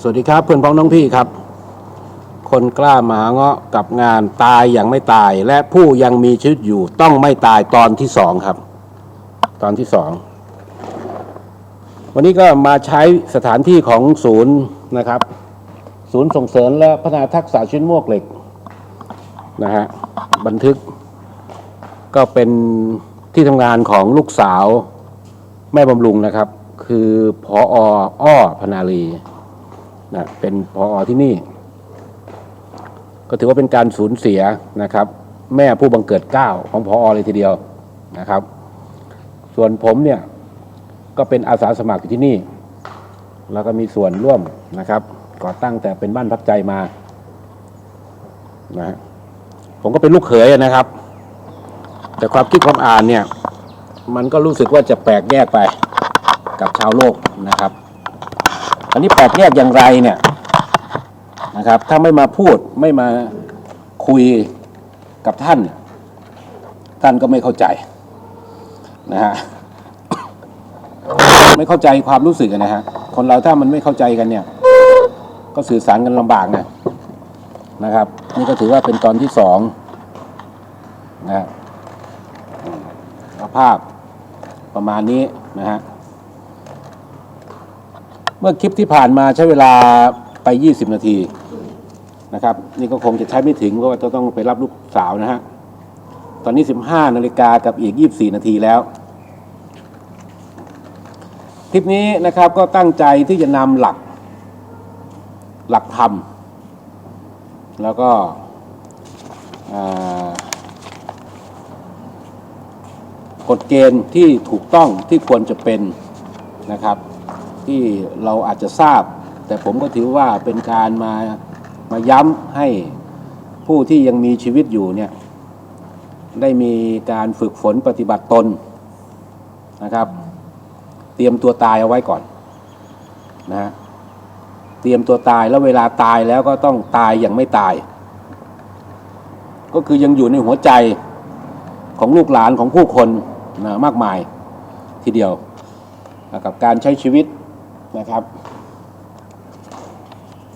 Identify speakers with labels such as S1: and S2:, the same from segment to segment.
S1: สวัสดีครับเพื่อนพ้องน้องพี่ครับ คนกล้าหมาเงาะกับงานตายอย่างไม่ตาย และผู้ยังมีชีวิตอยู่ต้องไม่ตายตอนที่สองครับ ตอนที่สองวันนี้ก็มาใช้สถานที่ของศูนย์นะครับ ศูนย์ส่งเสริมและพัฒนาทักษะชิ้นมวกเหล็กนะฮะบันทึก ก็เป็นที่ทำงานของลูกสาวแม่บำรุงนะครับ คือพออ้อพนาลี นะเป็นพออที่นี่ ก็ถือว่าเป็นการสูญเสียนะครับ แม่ผู้บังเกิดเก้าของพออเลยทีเดียวนะครับ ส่วนผมเนี่ยก็เป็นอาสาสมัครอยู่ที่นี่ แล้วก็มีส่วนร่วมนะครับ ก่อตั้งแต่เป็นบ้านพักใจมานะฮะผมก็เป็นลูกเขยนะครับ แต่ความคิดความอ่านเนี่ย มันก็รู้สึกว่าจะแปลกแยกไปกับชาวโลกนะครับ อันนี้แปลกแยกอย่างไรเนี่ยนะครับ ถ้าไม่มาพูดไม่มาคุยกับท่าน ท่านก็ไม่เข้าใจนะฮะไม่เข้าใจความรู้สึกนะฮะคนเราถ้ามันไม่เข้าใจกันเนี่ย ก็สื่อสารกันลำบากนะนะครับ นี่ก็ถือว่าเป็นตอนที่สองนะฮะภาพประมาณนี้นะฮะ มื่อคลิปที่ผ่านมาใช้เวลาไป 20 นาทีนะครับ นี่ก็คงจะใช้ไม่ถึงเพราะว่าต้องไปรับลูกสาวนะฮะตอนนี้ 15นาฬิกากับอีก 24 นาทีแล้ว คลิปนี้นะครับก็ตั้งใจที่จะนำหลักหลักธรรม แล้วก็กฎเกณฑ์ที่ถูกต้องที่ควรจะเป็นนะครับ ที่เราอาจจะทราบ แต่ผมก็ถือว่าเป็นการมามาย้ำให้ผู้ที่ยังมีชีวิตอยู่เนี่ยได้มีการฝึกฝนปฏิบัติตนนะครับ เตรียมตัวตายเอาไว้ก่อนนะฮะเตรียมตัวตายแล้วเวลาตายแล้วก็ต้องตายอย่างไม่ตาย ก็คือยังอยู่ในหัวใจของลูกหลานของผู้คนนะมากมายทีเดียว กับการใช้ชีวิต นะครับ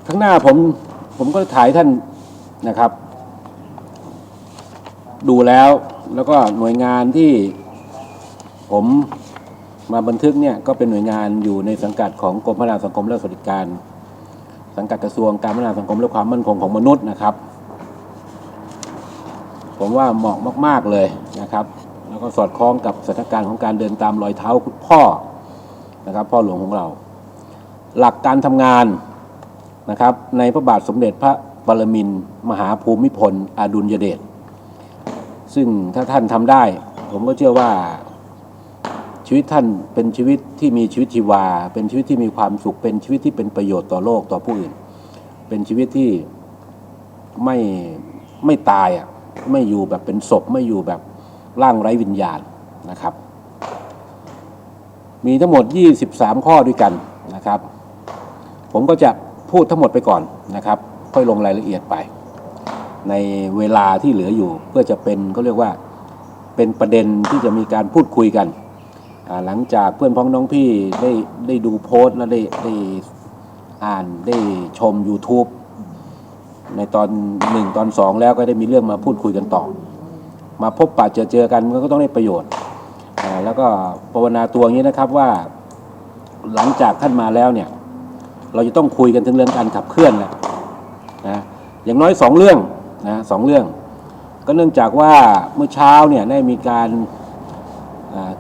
S1: ข้างหน้าผมผมก็ถ่ายท่านนะครับ ดูแล้วแล้วก็หน่วยงานที่ผมมาบันทึกเนี่ยก็เป็นหน่วยงานอยู่ในสังกัดของกรมพัฒนาสังคมและสวัสดิการ สังกัดกระทรวงการพัฒนาสังคมและความมั่นคงของมนุษย์นะครับ ผมว่าเหมาะมาก ๆเลยนะครับ แล้วก็สอดคล้องกับสถานการณ์ของการเดินตามรอยเท้าคุณพ่อนะครับ พ่อหลวงของเรา หลักการทำงานนะครับในพระบาทสมเด็จพระปรมินทรมหาภูมิพลอดุลยเดชซึ่งถ้าท่านทำได้ ผมก็เชื่อว่าชีวิตท่านเป็นชีวิตที่มีชีวิตชีวา เป็นชีวิตที่มีความสุข เป็นชีวิตที่เป็นประโยชน์ต่อโลกต่อผู้อื่น เป็นชีวิตที่ไม่ไม่ตายอะไม่อยู่แบบเป็นศพไม่อยู่แบบร่างไร้วิญญาณนะครับ มีทั้งหมด 23 ข้อด้วยกันนะครับ ผมก็จะพูดทั้งหมดไปก่อนนะครับ ค่อยลงรายละเอียดไป ในเวลาที่เหลืออยู่เพื่อจะเป็นเขาเรียกว่าเป็นประเด็นที่จะมีการพูดคุยกัน หลังจากเพื่อนพ้องน้องพี่ได้ได้ดูโพสต์และได้ได้อ่านได้ชม YouTube ในตอนหนึ่งตอนสองแล้วก็ได้มีเรื่องมาพูดคุยกันต่อ มาพบปะเจอเจอกันมันก็ต้องได้ประโยชน์ แล้วก็ภาวนาตัวอย่างนี้นะครับว่าหลังจากท่านมาแล้วเนี่ย เราจะต้องคุยกันถึงเรื่องการขับเคลื่อนแหละนะอย่างน้อยสองเรื่องนะสองเรื่อง ก็เนื่องจากว่าเมื่อเช้าเนี่ยได้มีการ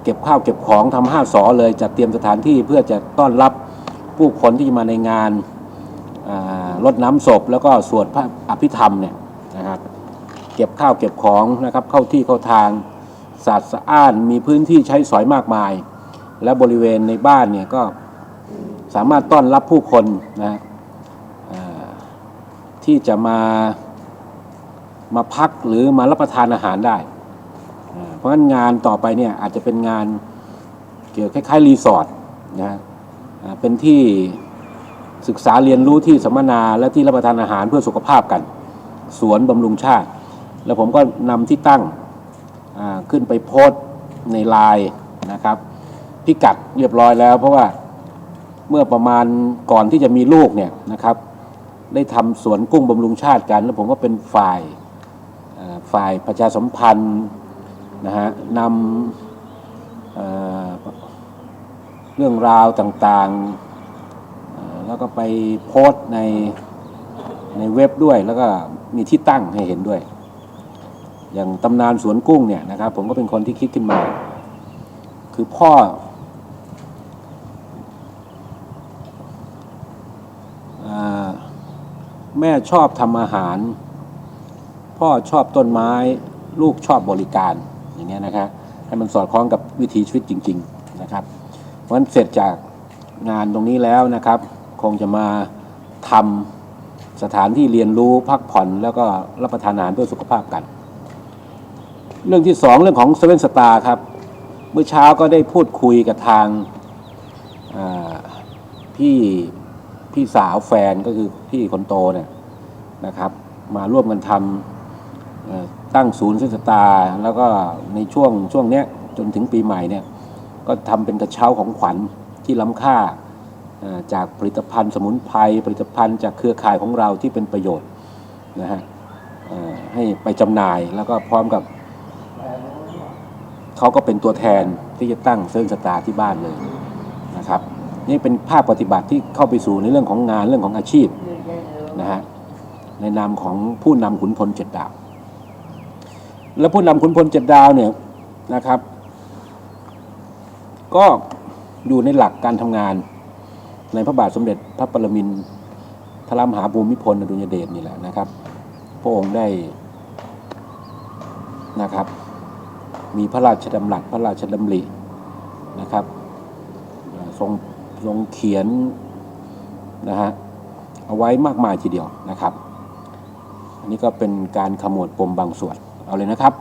S1: เก็บข้าวเก็บของทำห้าสอเลยจัดเตรียมสถานที่เพื่อจะต้อนรับผู้คนที่จะมาในงานรดน้ำศพ แล้วก็สวดพระอภิธรรมเนี่ยนะครับเก็บข้าวเก็บของนะครับเข้าที่เข้าทางสะอาดสะอ้านมีพื้นที่ใช้สอยมากมาย และบริเวณในบ้านเนี่ยก็ สามารถต้อนรับผู้คนนะที่จะมามาพักหรือมารับประทานอาหารได้ เพราะฉะนั้นงานต่อไปเนี่ยอาจจะเป็นงานเกี่ยวคล้ายๆรีสอร์ทนะเป็นที่ศึกษาเรียนรู้ที่สัมมนาและที่รับประทานอาหารเพื่อสุขภาพกัน สวนบำรุงชาติ แล้วผมก็นำที่ตั้งขึ้นไปโพสในไลน์นะครับ พิกัดเรียบร้อยแล้วเพราะว่า เมื่อประมาณก่อนที่จะมีลูกเนี่ยนะครับ ได้ทำสวนกุ้งบำรุงชาติกัน แล้วผมก็เป็นฝ่ายฝ่ายประชาสัมพันธ์นะฮะนำเเรื่องราวต่างๆ แล้วก็ไปโพสต์ในในเว็บด้วย แล้วก็มีที่ตั้งให้เห็นด้วย อย่างตำนานสวนกุ้งเนี่ยนะครับ ผมก็เป็นคนที่คิดขึ้นมา คือพ่อ แม่ชอบทำอาหาร พ่อชอบต้นไม้ ลูกชอบบริการอย่างเงี้ยนะครับให้มันสอดคล้องกับวิถีชีวิตจริง ๆนะครับเพราะฉะนั้นเสร็จจากงานตรงนี้แล้วนะครับ คงจะมาทำสถานที่เรียนรู้พักผ่อนแล้วก็รับประทานอาหารเพื่อสุขภาพกัน เรื่องที่สองเรื่องของเซเว่นสตาร์ครับเมื่อเช้าก็ได้พูดคุยกับทางพี่ พี่สาวแฟนก็คือพี่คนโตเนี่ยนะครับ มาร่วมกันทำตั้งศูนย์เส้นสตาร์แล้วก็ในช่วงช่วงเนี้ยจนถึงปีใหม่เนี่ยก็ทำเป็นกระเช้าของขวัญที่ล้ำค่าจากผลิตภัณฑ์สมุนไพรผลิตภัณฑ์จากเครือข่ายของเราที่เป็นประโยชน์นะฮะให้ไปจำหน่ายแล้วก็พร้อมกับเขาก็เป็นตัวแทนที่จะตั้งเส้นสตาร์ที่บ้านเลยนะครับ นี่เป็นภาพปฏิบัติที่เข้าไปสู่ในเรื่องของงานเรื่องของอาชีพนะฮะในนามของผู้นำขุนพลเจ็ดดาว และผู้นำขุนพลเจ็ดดาวเนี่ยนะครับ ก็อยู่ในหลักการทำงานในพระบาทสมเด็จพระปรมินทรมหาภูมิพลอดุลยเดชนี่แหละนะครับ พระองค์ได้นะครับ มีพระราชดำรัสพระราชดำรินะครับทรง ทรงเขียนนะฮะเอาไว้มากมายทีเดียวนะครับ อันนี้ก็เป็นการขมวดปมบางส่วนเอาเลยนะครับ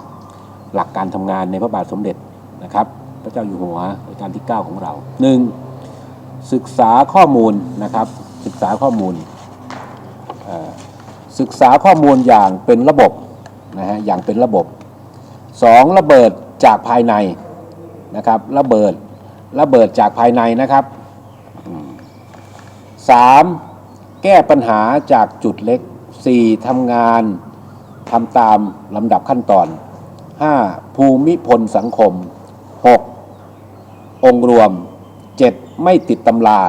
S1: หลักการทำงานในพระบาทสมเด็จนะครับ พระเจ้าอยู่หัวรัชกาลที่ 9 ของเรา 1. ศึกษาข้อมูลนะครับ ศึกษาข้อมูล ศึกษาข้อมูลอย่างเป็นระบบนะฮะอย่างเป็นระบบสองระเบิดจากภายในนะครับ ระเบิดระเบิดจากภายในนะครับ 3. แก้ปัญหาจากจุดเล็ก 4. ทำงานทำตามลำดับขั้นตอน 5. ภูมิพลสังคม 6. องค์รวม 7. ไม่ติดตำลา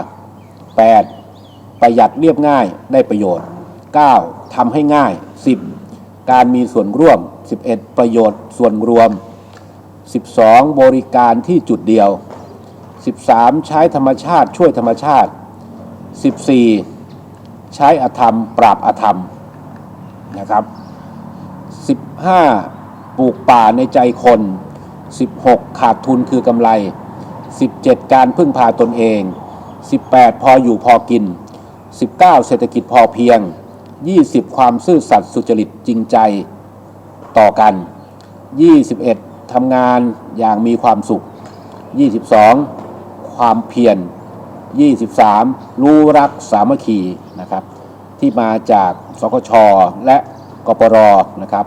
S1: 8. ประหยัดเรียบง่ายได้ประโยชน์ 9. ทำให้ง่าย 10. การมีส่วนร่วม 11. ประโยชน์ส่วนรวม 12. บริการที่จุดเดียว 13. ใช้ธรรมชาติช่วยธรรมชาติ 14 ใช้อธรรม ปราบอธรรมนะครับ 15 ปลูกป่าในใจคน 16 ขาดทุนคือกำไร 17 การพึ่งพาตนเอง 18 พออยู่พอกิน 19 เศรษฐกิจพอเพียง 20 ความซื่อสัตย์สุจริตจริงใจต่อกัน 21 ทำงานอย่างมีความสุข 22 ความเพียร 23 รู้รักสามัคคีนะครับที่มาจากสกชและกปรนะครับ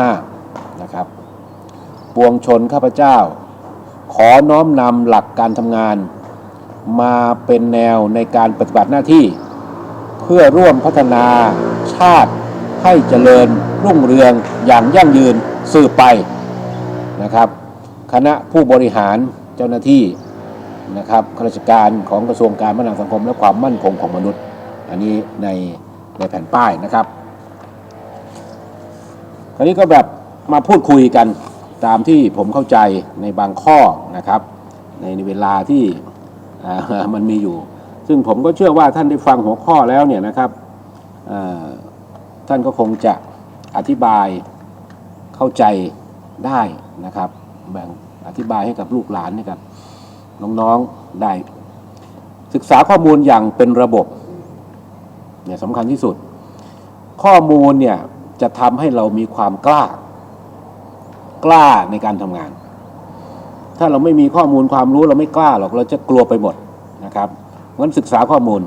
S1: 2555 นะครับปวงชนข้าพเจ้า ขอน้อมนำหลักการทำงาน มาเป็นแนวในการปฏิบัติหน้าที่ เพื่อร่วมพัฒนาชาติให้เจริญรุ่งเรืองอย่างยั่งยืนสืบไปนะครับ คณะผู้บริหารเจ้าหน้าที่ นะครับข้าราชการของกระทรวงการพัฒนาสังคมและความมั่นคงของมนุษย์ อันนี้ในในแผ่นป้ายนะครับ คราวนี้ก็แบบมาพูดคุยกันตามที่ผมเข้าใจในบางข้อนะครับ ในเวลาที่มันมีอยู่ ซึ่งผมก็เชื่อว่าท่านได้ฟังหัวข้อแล้วเนี่ยนะครับท่านก็คงจะอธิบายเข้าใจได้นะครับ แบ่งอธิบายให้กับลูกหลานให้กับ น้องๆได้ ศึกษาข้อมูลอย่างเป็นระบบเนี่ยสำคัญที่สุด ข้อมูลเนี่ยจะทำให้เรามีความกล้า กล้าในการทำงาน ถ้าเราไม่มีข้อมูลความรู้เราไม่กล้าหรอกเราจะกลัวไปหมดนะครับงั้นศึกษาข้อมูล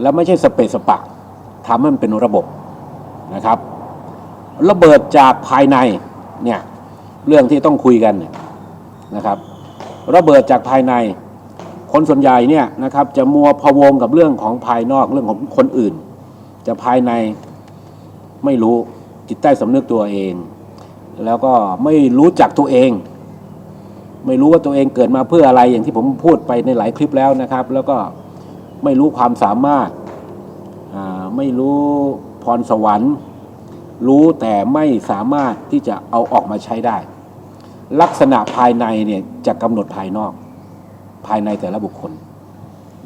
S1: แล้วไม่ใช่สเปซสปะทำให้มันเป็นระบบนะครับ ระเบิดจากภายในเนี่ยเรื่องที่ต้องคุยกันเนี่ยนะครับ ระเบิดจากภายใน คนส่วนใหญ่เนี่ยนะครับจะมัวพะวงกับเรื่องของภายนอกเรื่องของคนอื่น จะภายในไม่รู้จิตใต้สำนึกตัวเอง แล้วก็ไม่รู้จักตัวเอง ไม่รู้ว่าตัวเองเกิดมาเพื่ออะไรอย่างที่ผมพูดไปในหลายคลิปแล้วนะครับ แล้วก็ไม่รู้ความสามารถไม่รู้พรสวรรค์ รู้แต่ไม่สามารถที่จะเอาออกมาใช้ได้ ลักษณะภายในเนี่ยจะกำหนดภายนอกภายในแต่ละบุคคล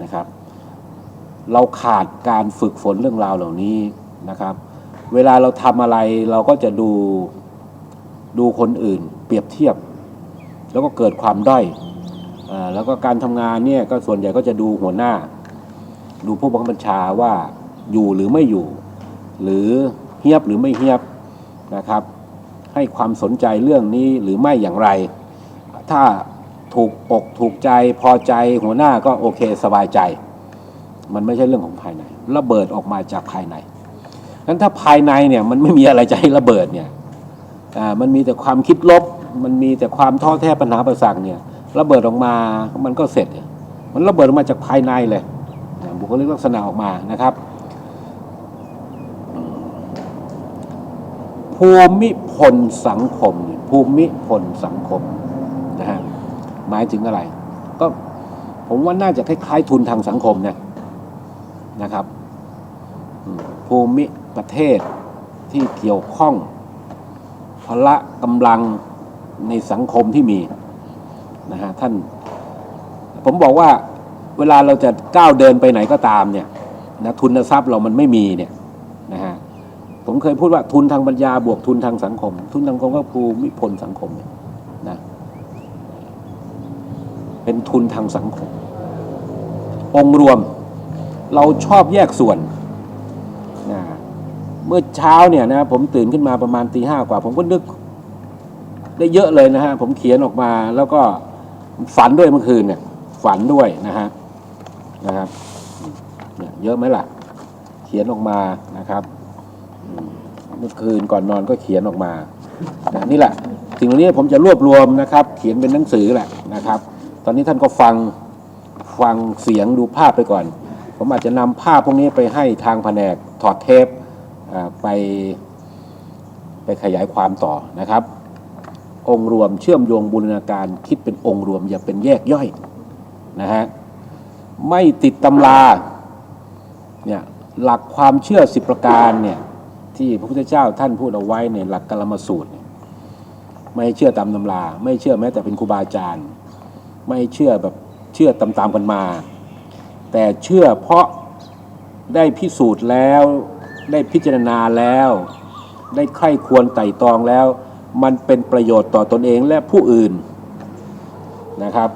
S1: นะครับ เราขาดการฝึกฝนเรื่องราวเหล่านี้นะครับ เวลาเราทำอะไรเราก็จะดูดูคนอื่น เปรียบเทียบ แล้วก็เกิดความด้อยอแล้วก็การทำงานเนี่ยก็ส่วนใหญ่ก็จะดูหัวหน้า ดูผู้บังคับบัญชาว่าอยู่หรือไม่อยู่ หรือเฮียบหรือไม่เฮียบนะครับ ให้ความสนใจเรื่องนี้หรือไม่อย่างไร ถ้าถูกอกถูกใจพอใจหัวหน้าก็โอเคสบายใจ มันไม่ใช่เรื่องของภายใน ระเบิดออกมาจากภายในนั้นถ้าภายในเนี่ยมันไม่มีอะไรจะให้ระเบิดเนี่ยมันมีแต่ความคิดลบ มันมีแต่ความท้อแท้ปัญหาประสังเนี่ยระเบิดออกมามันก็เสร็จ มันระเบิดออกมาจากภายในเลยบุคลิกลักษณะออกมานะครับ ภูมิพลสังคมเนี่ยภูมิพลสังคมนะฮะหมายถึงอะไร ก็ผมว่าน่าจะคล้ายๆทุนทางสังคมเนี่ยนะครับภูมิประเทศที่เกี่ยวข้องพละกำลังในสังคมที่มีนะฮะท่าน ผมบอกว่าเวลาเราจะก้าวเดินไปไหนก็ตามเนี่ยนะทุนทรัพย์เรามันไม่มีเนี่ย ผมเคยพูดว่าทุนทางปัญญาบวกทุนทางสังคม ทุนทางสังคมก็ภูมิพลสังคมเนี่ยนะเป็นทุนทางสังคม องรวมเราชอบแยกส่วนนะเมื่อเช้าเนี่ยนะผมตื่นขึ้นมาประมาณตีห้ากว่า ผมก็นึกได้เยอะเลยนะฮะ ผมเขียนออกมาแล้วก็ฝันด้วยเมื่อคืนเนี่ย ฝันด้วยนะฮะนะครับเยอะไหมล่ะ เขียนออกมานะครับ มื่อคืนก่อนนอนก็เขียนออกมานะนี่แหละสิ่งเหล่านี้ผมจะรวบรวมนะครับ เขียนเป็นหนังสือแหละนะครับ ตอนนี้ท่านก็ฟังฟังเสียงดูภาพไปก่อน ผมอาจจะนำภาพพวกนี้ไปให้ทางแผนกถอดเทปไปไปขยายความต่อนะครับ องค์รวมเชื่อมโยงบูรณาการคิดเป็นองค์รวมอย่าเป็นแยกย่อยนะฮะไม่ติดตำราเนี่ยหลักความเชื่อสิบประการเนี่ย ที่พระพุทธเจ้าท่านพูดเอาไว้ในหลักกรรมสูตร ไม่เชื่อตามตำรา ไม่เชื่อแม้แต่เป็นครูบาอาจารย์ ไม่เชื่อแบบเชื่อตามๆกันมา แต่เชื่อเพราะได้พิสูจน์แล้ว ได้พิจารณาแล้ว ได้ใคร่ควรไต่ตรองแล้ว มันเป็นประโยชน์ต่อตนเองและผู้อื่นนะครับ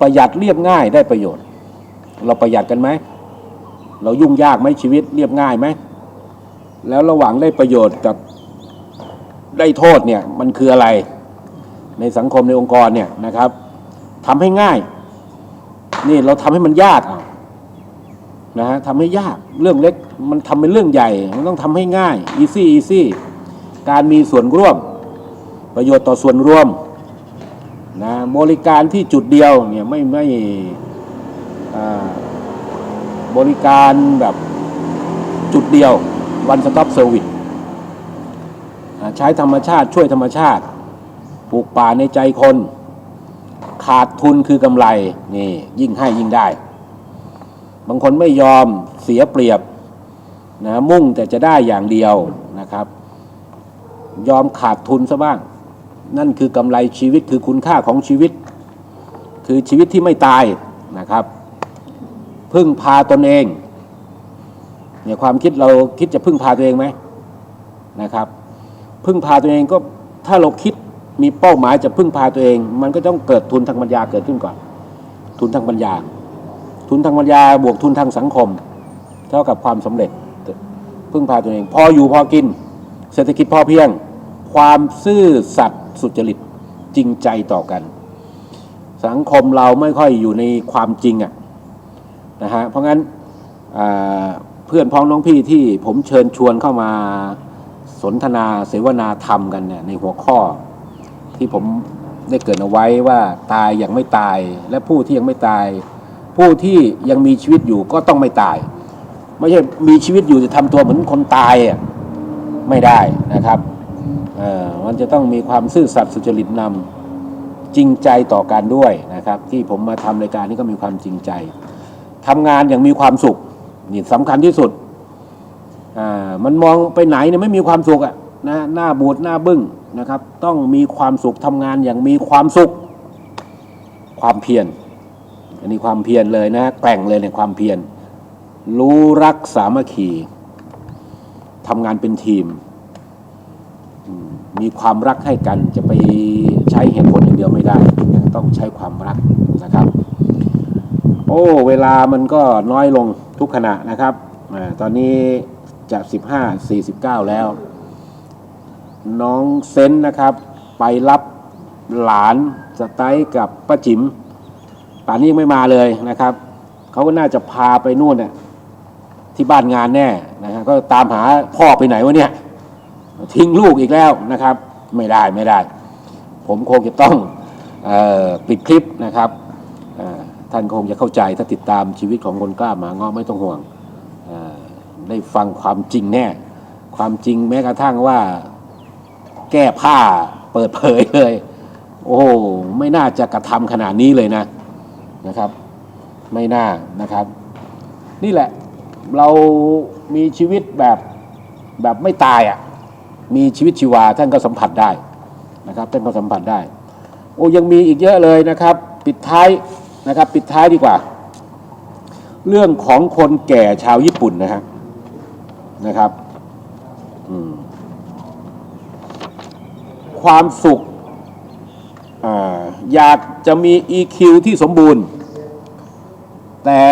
S1: ประหยัดเรียบง่ายได้ประโยชน์ เราประหยัดกันไหม เรายุ่งยากไหมชีวิตเรียบง่ายไหม แล้วระหว่างได้ประโยชน์กับได้โทษเนี่ยมันคืออะไร ในสังคมในองค์กรเนี่ยนะครับทำให้ง่าย นี่เราทำให้มันยากนะฮะทำให้ยากเรื่องเล็กมันทำเป็นเรื่องใหญ่ มันต้องทำให้ง่าย easy easy การมีส่วนร่วม ประโยชน์ต่อส่วนรวมนะบริการที่จุดเดียวเนี่ยไม่ไม่อ่า บริการแบบจุดเดียว one stop service อ่าใช้ธรรมชาติช่วยธรรมชาติปลูกป่าในใจคน ขาดทุนคือกำไรนี่ยิ่งให้ยิ่งได้ บางคนไม่ยอมเสียเปรียบนะมุ่งแต่จะได้อย่างเดียวนะครับ ยอมขาดทุนซะบ้าง นั่นคือกำไรชีวิตคือคุณค่าของชีวิต คือชีวิตที่ไม่ตายนะครับ พึ่งพาตนเองเนี่ยความคิดเราคิดจะพึ่งพาตัวเองไหมนะครับ พึ่งพาตัวเองก็ถ้าเราคิดมีเป้าหมายจะพึ่งพาตัวเอง มันก็ต้องเกิดทุนทางปัญญาเกิดขึ้นก่อน ทุนทางปัญญา ทุนทางปัญญาบวกทุนทางสังคม เท่ากับความสำเร็จพึ่งพาตัวเอง พออยู่พอกิน เศรษฐกิจพอเพียง ความซื่อสัตย์สุจริตจริงใจต่อกัน สังคมเราไม่ค่อยอยู่ในความจริงอะ นะฮะเพราะงั้นเพื่อนพ้องน้องพี่ที่ผมเชิญชวนเข้ามาสนทนาเสวนาธรรมกันเนี่ยในหัวข้อที่ผมได้เกิดเอาไว้ว่าตายยังไม่ตายและผู้ที่ยังไม่ตาย ผู้ที่ยังมีชีวิตอยู่ก็ต้องไม่ตาย ไม่ใช่มีชีวิตอยู่จะทำตัวเหมือนคนตายอะไม่ได้นะครับอ่อมันจะต้องมีความซื่อสัตย์สุจริตนำจริงใจต่อกันด้วยนะครับ ที่ผมมาทำรายการนี้ก็มีความจริงใจ ทำงานอย่างมีความสุขนี่สำคัญที่สุดอ่ามันมองไปไหนเนี่ยไม่มีความสุขอะนะหน้าบูดหน้าบึ้งนะครับ ต้องมีความสุขทำงานอย่างมีความสุข ความเพียรอันนี้ความเพียรเลยนะแกร่งเลยในความเพียรรู้รักสามัคคีทำงานเป็นทีม มีความรักให้กันจะไปใช้เหตุผลอย่างเดียวไม่ได้ ต้องใช้ความรักนะครับ อ้เวลามันก็น้อยลงทุกขณะนะครับอตอนนี้จะ15 49 แล้ว น้องเซนนะครับ ไปรับหลานสไตล์กับป้าจิ๋มป่านนี้ยังไม่มาเลยนะครับ เขาก็น่าจะพาไปนู่นน่ะที่บ้านงานแน่นะฮะก็ตามหาพ่อไปไหนวะเนี่ย ทิ้งลูกอีกแล้วนะครับ ไม่ได้ไม่ได้ ผมคงจะต้องออปิดคลิปนะครับ ท่านคงจะเข้าใจถ้าติดตามชีวิตของคนกล้าหมาง้อไม่ต้องห่วงได้ฟังความจริงแน่ ความจริงแม้กระทั่งว่าแก้ผ้าเปิดเผยเลย โอ้ไม่น่าจะกระทำขนาดนี้เลยนะนะครับ ไม่น่านะครับ นี่แหละเรามีชีวิตแบบแบบไม่ตายอะ่ะมีชีวิตชีวาท่านก็สัมผัสได้นะครับท่านก็สัมผัสได้ โอ้ยังมีอีกเยอะเลยนะครับ ปิดท้าย นะครับ ปิดท้ายดีกว่า เรื่องของคนแก่ชาวญี่ปุ่นนะฮะนะครับความสุขออยากจะมี EQ ที่สมบูรณ์ แต่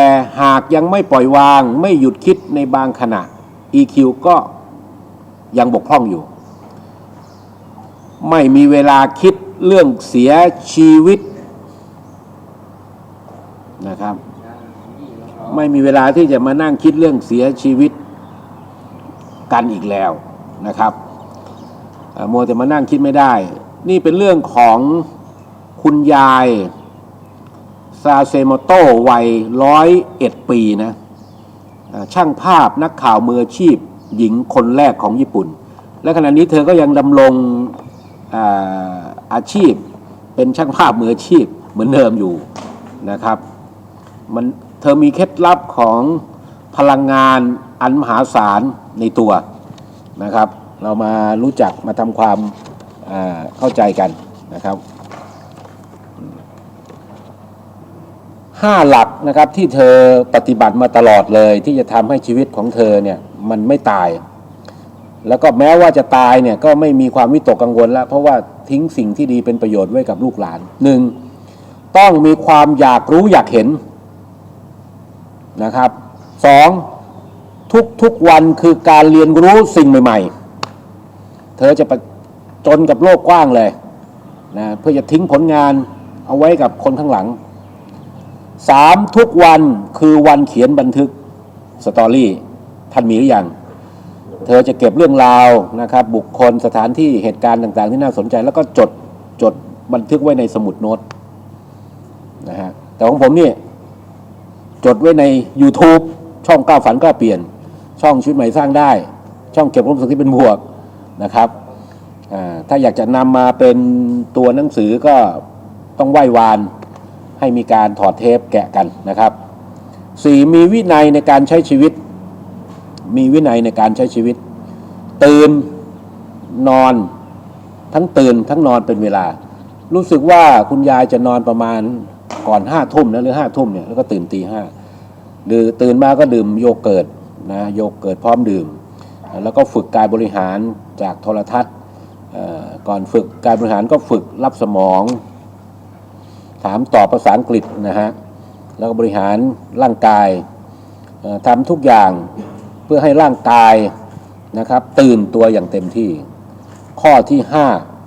S1: หากยังไม่ปล่อยวาง ไม่หยุดคิดในบางขณะ EQ ก็ยังบกพร่องอยู่ ไม่มีเวลาคิดเรื่องเสียชีวิต นะครับ ไม่มีเวลาที่จะมานั่งคิดเรื่องเสียชีวิตกันอีกแล้วนะครับมัวแต่มานั่งคิดไม่ได้ นี่เป็นเรื่องของคุณยายซาเซโมโตวัยร้อยเอ็ดปีนะช่างภาพนักข่าวมืออาชีพหญิงคนแรกของญี่ปุ่น และขณะนี้เธอก็ยังดำรงอาอาชีพเป็นช่างภาพมืออาชีพเหมือนเดิมอยู่นะครับ มันเธอมีเคล็ดลับของพลังงานอันมหาศาลในตัวนะครับ เรามารู้จักมาทำความอ่าเข้าใจกันนะครับห้าหลักนะครับที่เธอปฏิบัติมาตลอดเลยที่จะทำให้ชีวิตของเธอเนี่ยมันไม่ตาย แล้วก็แม้ว่าจะตายเนี่ยก็ไม่มีความวิตกกังวลแล้ว เพราะว่าทิ้งสิ่งที่ดีเป็นประโยชน์ไว้กับลูกหลานหนึ่งต้องมีความอยากรู้อยากเห็น นะครับสองทุกทุกวันคือการเรียนรู้สิ่งใหม่ ๆ เธอจะประจนกับโลกกว้างเลยนะเพื่อจะทิ้งผลงานเอาไว้กับคนข้างหลังสามทุกวันคือวันเขียนบันทึกสตอรี่ท่านมีหรือยังเธอจะเก็บเรื่องราวนะครับ บุคคลสถานที่เหตุการณ์ต่าง ๆ ที่น่าสนใจ แล้วก็จดจดบันทึกไว้ในสมุดโน้ตนะฮะแต่ของผมเนี่ย จดไว้ใน YouTube ช่องก้าวฝันก้าวเปลี่ยน ช่องชีวิตใหม่สร้างได้ ช่องเก็บความสุขที่เป็นบวกนะครับถ้าอยากจะนำมาเป็นตัวหนังสือก็ต้องไหว้วานให้มีการถอดเทปแกะกันนะครับสี่มีวินัยในการใช้ชีวิต มีวินัยในการใช้ชีวิต ตื่นนอนทั้งตื่นทั้งนอนเป็นเวลา รู้สึกว่าคุณยายจะนอนประมาณ ก่อนห้าทุ่มนะหรือห้าทุ่มเนี่ยแล้วก็ตื่นตีห้าหรือตื่นมาก็ดื่มโยเกิร์ตนะโยเกิร์ตพร้อมดื่ม แล้วก็ฝึกการบริหารจากโทรทัศน์ก่อนฝึกการบริหารก็ฝึกรับสมอง ถามตอบภาษาอังกฤษนะฮะแล้วก็บริหารร่างกายทำทุกอย่างเพื่อให้ร่างกายนะครับตื่นตัวอย่างเต็มที่ ข้อที่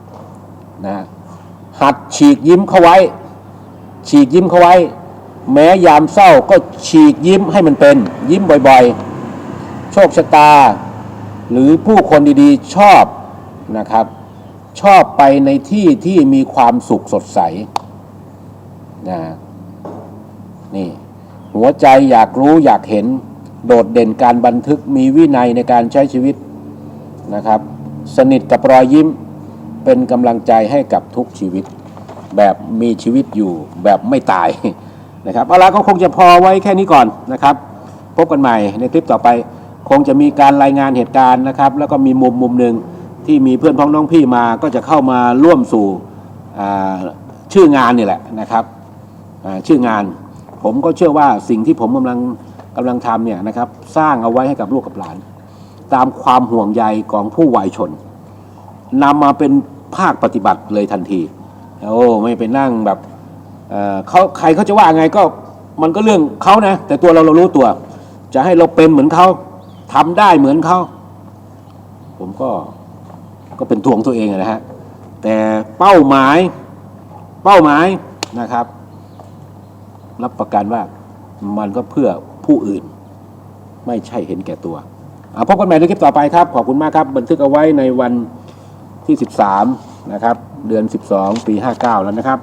S1: 5นะหัดฉีกยิ้มเข้าไว้ ฉีกยิ้มเขาไว้ แม้ยามเศร้าก็ฉีกยิ้มให้มันเป็น ยิ้มบ่อยๆ โชคชะตา หรือผู้คนดีๆชอบนะครับ ชอบไปในที่ที่มีความสุขสดใสนะนี่หัวใจอยากรู้อยากเห็นโดดเด่นการบันทึกมีวินัยในการใช้ชีวิตนะครับ สนิทกับรอยยิ้มเป็นกำลังใจให้กับทุกชีวิต แบบมีชีวิตอยู่แบบไม่ตายนะครับเอาละก็คงจะพอไว้แค่นี้ก่อนนะครับ พบกันใหม่ในคลิปต่อไป คงจะมีการรายงานเหตุการณ์นะครับ แล้วก็มีมุมมุมหนึ่งที่มีเพื่อนพ้องน้องพี่มาก็จะเข้ามาร่วมสู่ชื่องานนี่แหละนะครับชื่องาน ผมก็เชื่อว่าสิ่งที่ผมกำลังกำลังทำเนี่ยนะครับ สร้างเอาไว้ให้กับลูกกับหลาน ตามความห่วงใยของผู้วัยชนนำมาเป็นภาคปฏิบัติเลยทันที โอ้ไม่ไปนั่งแบบเขาใครเขาจะว่าไงก็มันก็เรื่องเขานะ แต่ตัวเราเรารู้ตัว จะให้เราเป็นเหมือนเขาทำได้เหมือนเขาผมก็ก็เป็นตัวงตัวเองนะฮะแต่เป้าหมายเป้าหมายนะครับ รับประกันว่ามันก็เพื่อผู้อื่น ไม่ใช่เห็นแก่ตัวพบกันใหม่ในคลิปต่อไปครับ ขอบคุณมากครับ บันทึกเอาไว้ในวันที่ 13 นะครับ เดือน 12 ปี 59 แล้วนะครับ